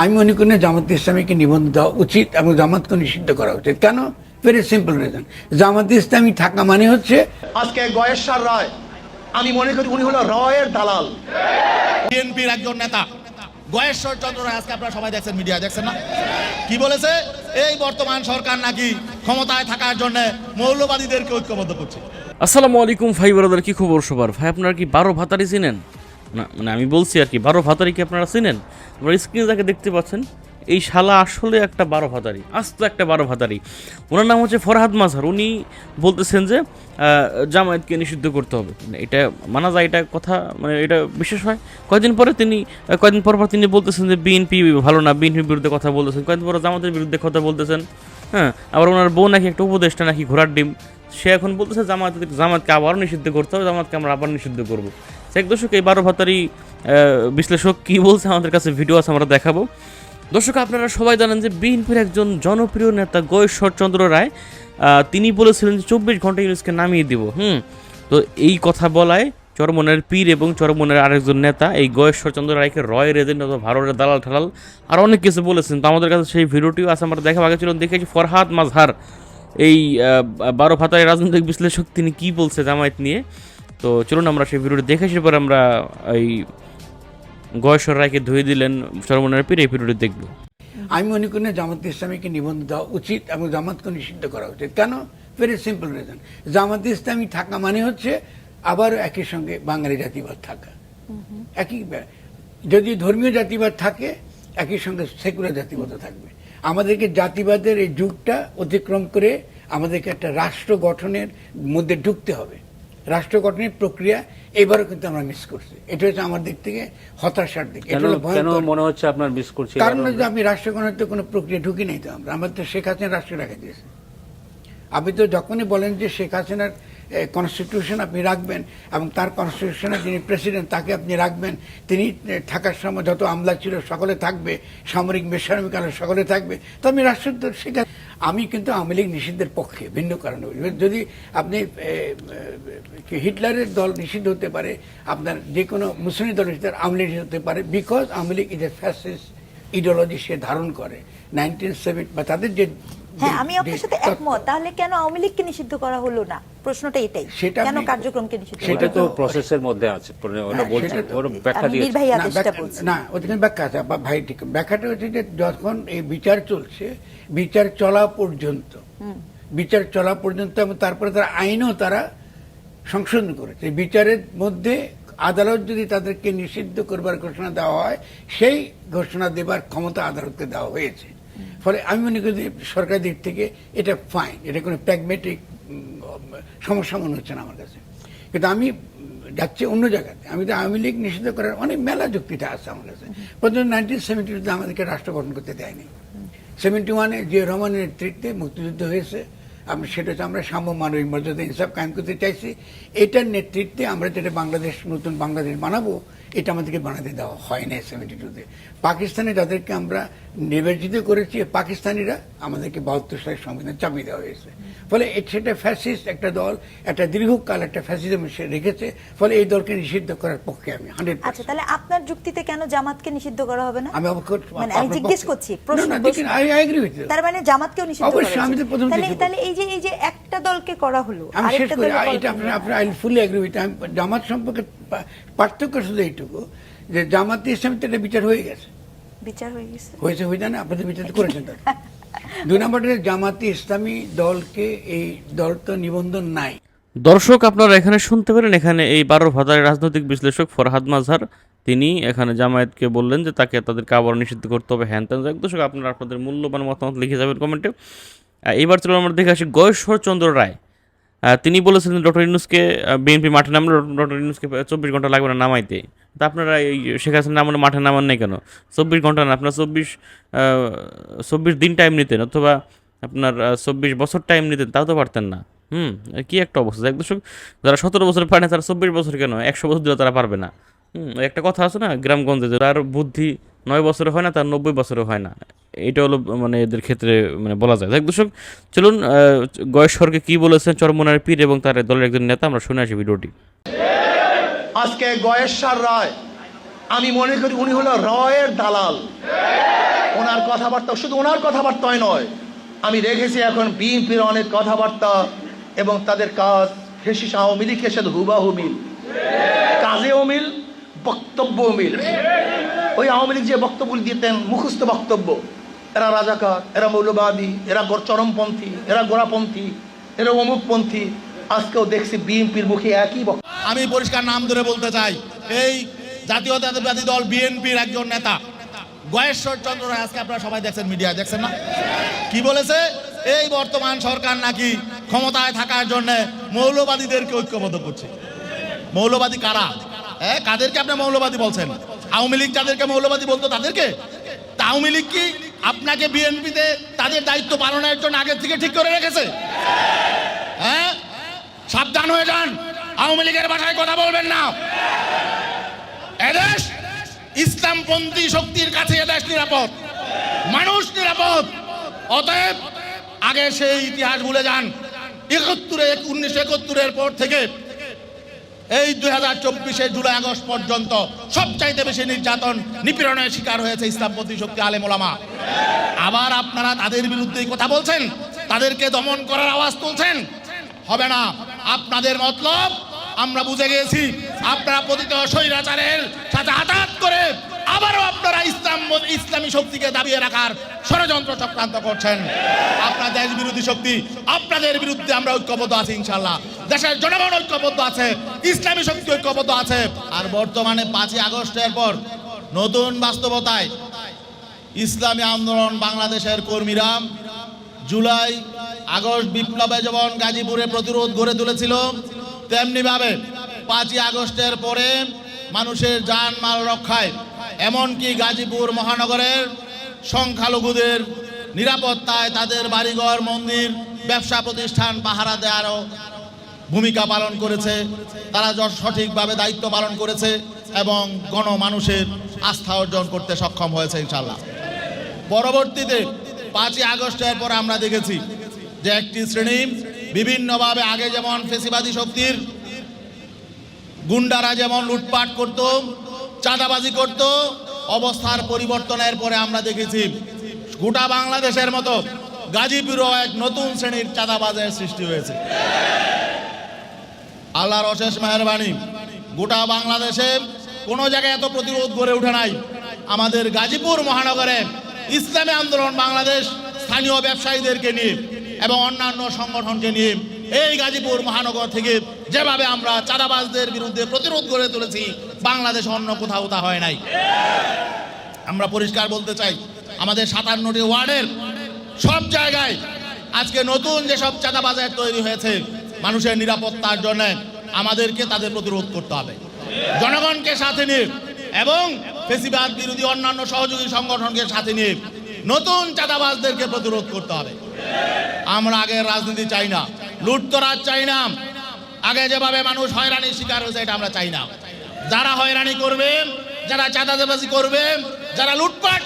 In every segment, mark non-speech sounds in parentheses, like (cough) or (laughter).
আমি মনে করি না জামাত ইসলামীকে নিবন্ধন দেওয়া উচিত এবং জামাতকে নিষিদ্ধ করা উচিত। কেন? Very simple reason Jamaat Islami থাকা মানে হচ্ছে আজকে গয়েশ্বর রায় আমি মনে করি উনি হলো রয়ের দালাল। বিএনপির একজন নেতা। গয়েশ্বর চন্দ্র রায় আজকে আপনারা সবাই দেখছেন মিডিয়া দেখছেন না? কি বলেছে? এই বর্তমান সরকার নাকি ক্ষমতায় থাকার জন্য মৌলবাদীদেরকে ঐক্যবদ্ধ করছে। আসসালামু আলাইকুম ভাই ব্রাদার কি খবর সবার? ভাই আপনারা কি বারো ভাতারি চিনেন? না মানে আমি বলছি আর কি, বারো ভাতারি কি আপনারা চিনেন? আপনারা স্ক্রিনে যাকে দেখতে পাচ্ছেন, এই শালা আসলে একটা বারো ভাতারি, আস্ত একটা বারো ভাতারি। ওনার নাম হচ্ছে ফরহাদ মাঝার উনি বলতেছেন যে জামায়াতকে নিষিদ্ধ করতে হবে। মানে এটা মানা যায়, এটা কথা মানে এটা বিশেষ হয়। কয়েকদিন পরে তিনি কয়েকদিন পর পর তিনি বলতেছেন যে, বিএনপি ভালো না, বিএনপির বিরুদ্ধে কথা বলতেছেন। কয়েকদিন পরে জামাতের বিরুদ্ধে কথা বলতেছেন হ্যাঁ আবার ওনার বউ নাকি একটা উপদেষ্টা নাকি ঘোড়ার ডিম। সে এখন বলতেছে জামাত জামাতকে আবারও নিষিদ্ধ করতে হবে জামাতকে আমরা আবার নিষিদ্ধ করব। শেখ দর্শক, এই বারো ভাতারি বিশ্লেষক কি বলছে আমাদের কাছে ভিডিও আছে, আমরা দেখাবো। দর্শক, আপনারা সবাই জানেন যে বিএনপির একজন জনপ্রিয় নেতা গয়েশ্বরচন্দ্র রায় তিনি বলেছিলেন যে চব্বিশ ঘণ্টা ইউনুসকে নামিয়ে দিব, হুম? তো এই কথা বলায় চরমনের পীর এবং চরমনের আরেকজন নেতা, এই গয়েশ্বরচন্দ্র রায়কে রয়ের এজেন্ট অথবা ভারতের দালাল ঠালাল, আর অনেক কিছু বলেছেন। তো আমাদের কাছে সেই ভিডিওটিও আছে, আমরা দেখা আগে ছিল দেখেছি ফরহাদ মাজহার, এই বারো ভাতায় রাজনৈতিক বিশ্লেষক তিনি কী বলছে জামায়াত নিয়ে? তো চলুন আমরা সেই ভিডিওটি দেখে এসে পরে আমরা এই গয়েশ্বর রায়কে ধুয়ে দিলেন চরমনের পীর, এই ভিডিওটি দেখব। আমি মনে করি না জামাত ইসলামীকে নিবন্ধ দেওয়া উচিত এবং জামাতকে নিষিদ্ধ করা উচিত। কেন? Very simple reason Jamaat Islami থাকা মানে হচ্ছে আবারও একই সঙ্গে বাঙালি জাতিবাদ থাকা। একই যদি ধর্মীয় জাতিবাদ থাকে, একই সঙ্গে সেকুলার জাতিবাদও থাকবে। আমাদেরকে জাতিবাদের এই যুগটা অতিক্রম করে আমাদেরকে একটা রাষ্ট্র গঠনের মধ্যে ঢুকতে হবে। রাষ্ট্র গঠনের প্রক্রিয়া এবারও কিন্তু আমরা মিস করছি। এটা হচ্ছে আমার দিক থেকে হতাশার দিক। এটা কেন মনে হচ্ছে আপনার মিস করছি? কারণ হচ্ছে আমি রাষ্ট্র গঠনের তো কোনো প্রক্রিয়া ঢুকি নাই তো আমরা। আমার তো শেখ হাসিনা রাষ্ট্র রেখে দিয়েছে। আপনি তো যখনই বলেন যে শেখ হাসিনার কনস্টিটিউশন আপনি রাখবেন এবং তার কনস্টিটিউশনে যিনি প্রেসিডেন্ট তাকে আপনি রাখবেন। তিনি থাকার সময় যত আমলা ছিল সকলে থাকবে, সামরিক বেসামরিক আলো সকলে থাকবে। তো আমি রাষ্ট্র তো আমি কিন্তু আওয়ামী লীগ নিষিদ্ধের পক্ষে, ভিন্ন কারণে। যদি আপনি হিটলারের দল নিষিদ্ধ হতে পারে, আপনার যে কোনো মুসলিম দল নিষিদ্ধ আওয়ামী লীগ হতে পারে because Awami League is a fascist ideology সে ধারণ করে। নাইনটিন সেভেন বা তাদের যে হ্যাঁ আমি আপনার সাথে একমত। তাহলে কেন আওয়ামী লীগকে নিষিদ্ধ করা হলো না? প্রশ্নটা এটাই। কেন কার্যক্রমকে নিষিদ্ধ সেটা এটা তো প্রসেসের মধ্যে আছে। মানে ওটা হ্যাঁ, বলছে সেটা ওর ব্যাখ্যা বীর ভাই না, আদেশটা বলছি। না ওখানে ব্যাখ্যা আছে। বা ভাই ঠিক ব্যাখ্যাটা হচ্ছে যে যখন এই বিচার চলছে বিচার চলা পর্যন্ত বিচার চলা পর্যন্ত এবং তারপরে তারা আইনও তারা সংশোধন করেছে। বিচারের মধ্যে আদালত যদি তাদেরকে নিষিদ্ধ করবার ঘোষণা দেওয়া হয়, সেই ঘোষণা দেবার ক্ষমতা আদালতকে দেওয়া হয়েছে। ফলে আমি মনে করি সরকার দিক থেকে এটা ফাইন এটা কোনো প্র্যাগমেটিক সমস্যা মনে হচ্ছে না আমার কাছে। কিন্তু আমি যাচ্ছি অন্য জায়গাতে। আমি তো আওয়ামী লীগ নিষিদ্ধ করার অনেক মেলা যুক্তিটা আছে আমার কাছে। প্রথম নাইনটিন সেভেন্টি টুতে আমাদেরকে রাষ্ট্র গঠন করতে দেয়নি। সেভেন্টি ওয়ানে যে রহমানের নেতৃত্বে মুক্তিযুদ্ধ হয়েছে। আমরা সেটা হচ্ছে আমরা সাম্য মানবিক মর্যাদা ইনসাফ কায়েম করতে চাইছি। এটার নেতৃত্বে আমরা যেটা বাংলাদেশ, নতুন বাংলাদেশ বানাবো এটা আমাদেরকে বানাতে দেওয়া হয় না সেভেন্টি টুতে পাকিস্তানে যাদেরকে আমরা নির্বাচিত করেছি পাকিস্তানিরা আমাদেরকে বাহাত্তর সালের সংবিধান চাপিয়ে দেওয়া হয়েছে। ফলে সেটা ফ্যাসিস্ট একটা দল একটা দীর্ঘকাল একটা ফ্যাসিজম সে রেখেছে। ফলে এই দলকে নিষিদ্ধ করার পক্ষে আমি হান্ড্রেড আচ্ছা তাহলে আপনার যুক্তিতে কেন জামাতকে নিষিদ্ধ করা হবে না? আমি মানে আমি জিজ্ঞেস করছি প্রশ্ন তার মানে জামাতকেও নিষিদ্ধ করা অবশ্যই, আমি তো প্রথম তাহলে এই যে এই যে একটা দলকে করা হলো আমি শেষ করি। দলকে আ- করা এটা আপনার আপনার আই ফুলি এগ্রি উইথ আমি জামাত সম্পর্কে পার্থক্য শুধু এইটুকু যে জামাত ইসলাম তো এটা বিচার হয়ে গেছে। বিচার হয়ে গেছে। হয়েছে হয়ে যায় না? আপনাদের বিচার করেছেন তো (laughs) দুই নম্বরে জামাতি ইসলামী দলকে এই দল তো নিবন্ধন নাই। দর্শক আপনারা এখানে শুনতে পারেন এখানে এই বারো ভাতারের রাজনৈতিক বিশ্লেষক ফরহাদ মাজহার তিনি এখানে জামায়াতকে বললেন যে তাকে তাদেরকে আবার নিষিদ্ধ করতে হবে হ্যান ত্যান দর্শক আপনারা আপনাদের মূল্যবান মতামত লিখে যাবেন কমেন্টে। এইবার চলো আমরা দেখে আসি। গয়েশ্বরচন্দ্র রায় তিনি বলেছিলেন ডক্টর ইউনুসকে বিএনপি মাঠে নামলে, ডক্টর ইউনুসকে চব্বিশ ঘণ্টা লাগবে না নামাইতে। তা আপনারা এই শেখ হাসিনা নামানো, মাঠে নামান নাই কেন? চব্বিশ ঘণ্টা না, আপনার চব্বিশ চব্বিশ দিন টাইম নিতেন অথবা আপনার চব্বিশ বছর টাইম নিতেন, তাও তো পারতেন না। হুম কি একটা অবস্থা। এক যারা সতেরো বছর পারে না, তারা চব্বিশ বছর কেন? একশো বছর দিলে তারা পারবে না। হুম, একটা কথা আছে না, গ্রামগঞ্জে তার বুদ্ধি নয় বছরে হয় না, তার নব্বই বছরে হয় না। এটা হলো মানে এদের ক্ষেত্রে মানে বলা যায়। দেখ দর্শক, চলুন গয়েশ্বরকে কি বলেছেন? চরমনার পীর এবং তার দলের একজন নেতা। আমরা শুনে আসি ভিডিওটি। আজকে গয়েশ্বর রায়, আমি মনে করি উনি হলো রয়ের দালাল। ওনার কথাবার্তা শুধু ওনার কথাবার্তায় নয়, আমি দেখেছি এখন বিএনপির অনেক কথাবার্তা এবং তাদের কাজ ফেসিস আওয়ামী লীগের সাথে হুবাহু মিল। কাজেও মিল বক্তব্য মিল। ওই আওয়ামী লীগ যে বক্তব্য দিতেন, মুখস্থ বক্তব্য এরা রাজাকার, এরা মৌলবাদী, এরা চরমপন্থী, এরা গোড়াপন্থী, এরা অমুকপন্থী। আজকেও দেখছি বিএনপির মুখে একই আমি পরিষ্কার নাম ধরে বলতে চাই, এই জাতীয়তাবাদী দল বিএনপির একজন নেতা, গয়েশ্বর চন্দ্র রায়, আজকে আপনারা সবাই দেখছেন মিডিয়া দেখছেন না? কি বলেছে? এই বর্তমান সরকার নাকি ক্ষমতায় থাকার জন্য মৌলবাদীদেরকে ঐক্যবদ্ধ করছে। মৌলবাদী কারা? হ্যাঁ কাদেরকে আপনি মৌলবাদী বলছেন? আওয়ামী লীগ যাদেরকে মৌলবাদী বলতো তাদেরকে? আওয়ামী লীগ কি আপনাকে বিএনপিতে তাদের দায়িত্ব পালনের জন্য আগের থেকে ঠিক করে রেখেছে? হ্যাঁ? সাবধান হয়ে যান। আওয়ামী লীগের ভাষায় কথা বলবেন না। এদেশ ইসলামপন্থী শক্তির কাছে এদেশ নিরাপদ। মানুষ নিরাপদ। অতএব আগে সেই ইতিহাস ভুলে যান। একাত্তরে, উনিশশো একাত্তরের পর থেকে এই দুই হাজার চব্বিশে জুলাই আগস্ট পর্যন্ত সবচাইতে বেশি নির্যাতন, নিপীড়নের শিকার হয়েছে ইসলাম শক্তি আলেম ওলামা। আবার আপনারা তাদের বিরুদ্ধে কথা বলছেন, তাদেরকে দমন করার আওয়াজ তুলছেন। হবে না, আপনাদের মতলব, আমরা বুঝে গিয়েছি আপনারা পতিত স্বৈরাচারের সাথে হঠাৎ করে আবারও আপনারা ইসলাম ইসলামী শক্তিকে দাবিয়ে রাখার ষড়যন্ত্র চক্রান্ত করছেন। আপনার দেশ বিরোধী শক্তি, আপনাদের বিরুদ্ধে আমরা ঐক্যবদ্ধ আছি ইনশাল্লাহ দেশের জনগণ ঐক্যবদ্ধ আছে, ইসলামী শক্তি ঐক্যবদ্ধ আছে। আর বর্তমানে পাঁচই আগস্টের পর নতুন বাস্তবতায় ইসলামী আন্দোলন বাংলাদেশের কর্মীরা জুলাই আগস্ট বিপ্লবে যেমন গাজীপুরে প্রতিরোধ গড়ে তুলেছিল, তেমনিভাবে পাঁচই আগস্টের পরে মানুষের যান মাল রক্ষায় এমনকি গাজীপুর মহানগরের সংখ্যালঘুদের নিরাপত্তায় তাদের বাড়িঘর, মন্দির, ব্যবসা প্রতিষ্ঠান পাহারা দেওয়ারও ভূমিকা পালন করেছে। তারা সঠিকভাবে দায়িত্ব পালন করেছে এবং গণমানুষের আস্থা অর্জন করতে সক্ষম হয়েছে ইনশাল্লাহ পরবর্তীতে পাঁচই আগস্টের পর আমরা দেখেছি যে একটি শ্রেণি বিভিন্নভাবে আগে যেমন ফেসিবাদী শক্তির গুন্ডারা যেমন লুটপাট করত চাঁদাবাজি করত, অবস্থার পরিবর্তনের পরে আমরা দেখেছি গোটা বাংলাদেশের মতো গাজীপুরও এক নতুন শ্রেণির চাঁদাবাজের সৃষ্টি হয়েছে। আল্লাহর অশেষ মেহরবানি, গোটা বাংলাদেশে কোনো জায়গায় এত প্রতিরোধ গড়ে ওঠে নাই। আমাদের গাজীপুর মহানগরে ইসলামী আন্দোলন বাংলাদেশ স্থানীয় ব্যবসায়ীদেরকে নিয়ে এবং অন্যান্য সংগঠনকে নিয়ে এই গাজীপুর মহানগর থেকে যেভাবে আমরা চাঁদাবাজদের বিরুদ্ধে প্রতিরোধ গড়ে তুলেছি বাংলাদেশ অন্য কোথাও তা হয় নাই। আমরা পরিষ্কার বলতে চাই, আমাদের সাতান্নটি ওয়ার্ডের সব জায়গায় আজকে নতুন যেসব চাঁদা বাজার তৈরি হয়েছে, মানুষের নিরাপত্তার জন্য আমাদেরকে তাদের প্রতিরোধ করতে হবে। জনগণকে সাথে নিয়ে এবং ফেসিবাদ বিরোধী অন্যান্য সহযোগী সংগঠনকে সাথে নিয়ে নতুন চাঁদাবাজদেরকে প্রতিরোধ করতে হবে। আমরা আগের রাজনীতি চাই না, লুটতরাজ চাই না। আগে যেভাবে মানুষ হয়রানির শিকার হয়েছে, এটা আমরা চাই না। যারা হয়রানি করবে, যারা চাঁদাবাজি করবে, যারা লুটপাট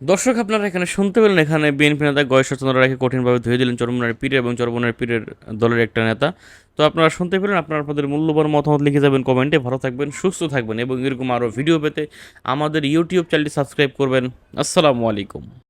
দর্শক, আপনারা এখানে শুনতে পেলেন, এখানে বিএনপি নেতা গয়েশ্বর চন্দ্র রায়কে কঠিনভাবে ধুয়ে দিলেন চরমনার পীর এবং চরমনার পীরের দলের একটা নেতা। তো আপনারা শুনতে পেলেন, আপনারা আপনাদের মূল্যবান মতামত লিখে যাবেন কমেন্টে। ভালো থাকবেন, সুস্থ থাকবেন এবং এরকম আরও ভিডিও পেতে আমাদের ইউটিউব চ্যানেলটি সাবস্ক্রাইব করবেন। আসসালামু আলাইকুম।